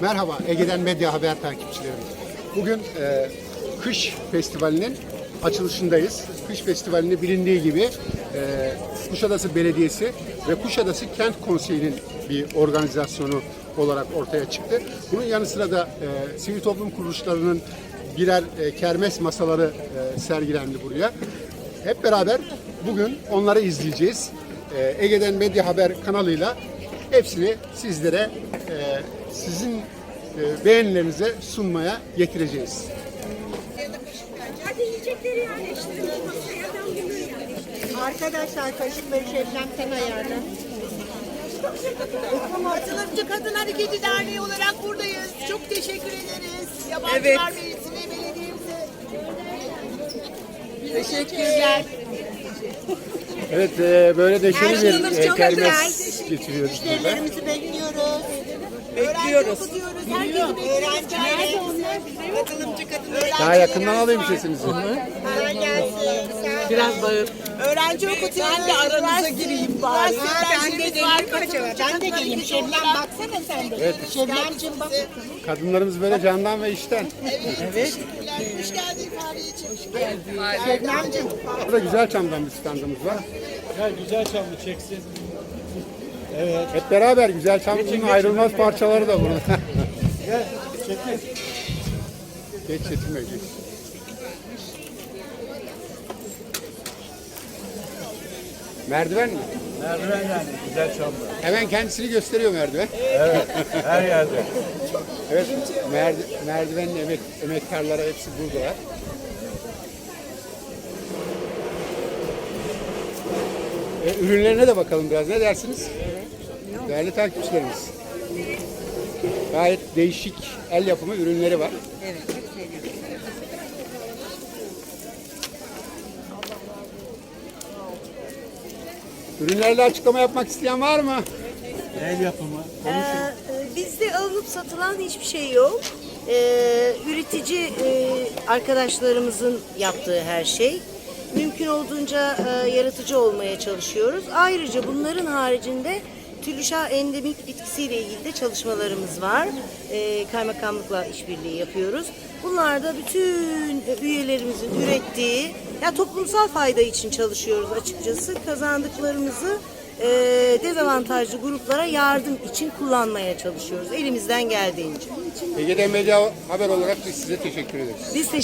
Merhaba Ege'den Medya Haber takipçileri. Bugün e, Kış Festivali'nin açılışındayız. Kış Festivali'nin bilindiği gibi e, Kuşadası Belediyesi ve Kuşadası Kent Konseyi'nin bir organizasyonu olarak ortaya çıktı. Bunun yanı sıra da e, sivil toplum kuruluşlarının birer e, kermes masaları e, sergilendi buraya. Hep beraber bugün onları izleyeceğiz. E, Ege'den Medya Haber kanalıyla hepsini sizlere e, sizin e, beğenilerinize sunmaya getireceğiz. Arkadaşlar kaşık ve şebnemten ayarlı. Katılımcı Kadın Hareketi Derneği olarak buradayız. Çok teşekkür ederiz. Yabancılar Evet. Meclisi'ne, belediyemize. Teşekkürler. Evet e, böyle neşeli bir e, çok kermes güzel. getiriyoruz burada. Müşterilerimizi bekliyoruz. Bekliyoruz. Öğrenci okutuyoruz. Herkesi bekliyoruz. Nerede onlar? Katılımcı öğrenci. Daha yakından alayım sesinizi. Hemen gelsin. Biraz bağır. Öğrenci okutuyoruz. Ben de aranıza gireyim bari. ben de geleyim Ben de geleyim. Şebnem baksana sen de. Evet. Şebnemciğim bak. Kadınlarımız böyle candan ve işten. Evet. Hoş geldin kahve için. Şebnemciğim. Burada güzel çamdan bir standımız var. Ya güzel çaldı çeksin. Hep beraber güzel çamın ayrılmaz parçaları da burada. Gel çekil. Geç Çetin Bey. geç. Merdiven mi? Merdiven yani güzel çaldı. Hemen kendisini gösteriyor merdiven. Her yerde. Evet, merdi, merdivenin emek, emektarları hepsi buradalar. E, ürünlerine de bakalım biraz. Ne dersiniz? Değerli takipçilerimiz. Gayet değişik el yapımı ürünleri var. Ürünlerle açıklama yapmak isteyen var mı? El yapımı. Ee, Bizde alınıp satılan hiçbir şey yok. Ee, üretici e, arkadaşlarımızın yaptığı her şey. Mümkün olduğunca e, yaratıcı olmaya çalışıyoruz. Ayrıca bunların haricinde Tülüşah endemik bitkisiyle ilgili de çalışmalarımız var. Ee, kaymakamlıkla işbirliği yapıyoruz. Bunlar da bütün üyelerimizin ürettiği, ya toplumsal fayda için çalışıyoruz açıkçası. Kazandıklarımızı e, dezavantajlı gruplara yardım için kullanmaya çalışıyoruz elimizden geldiğince. Ege'de Medya Haber olarak biz size teşekkür ederiz. Biz teşekkür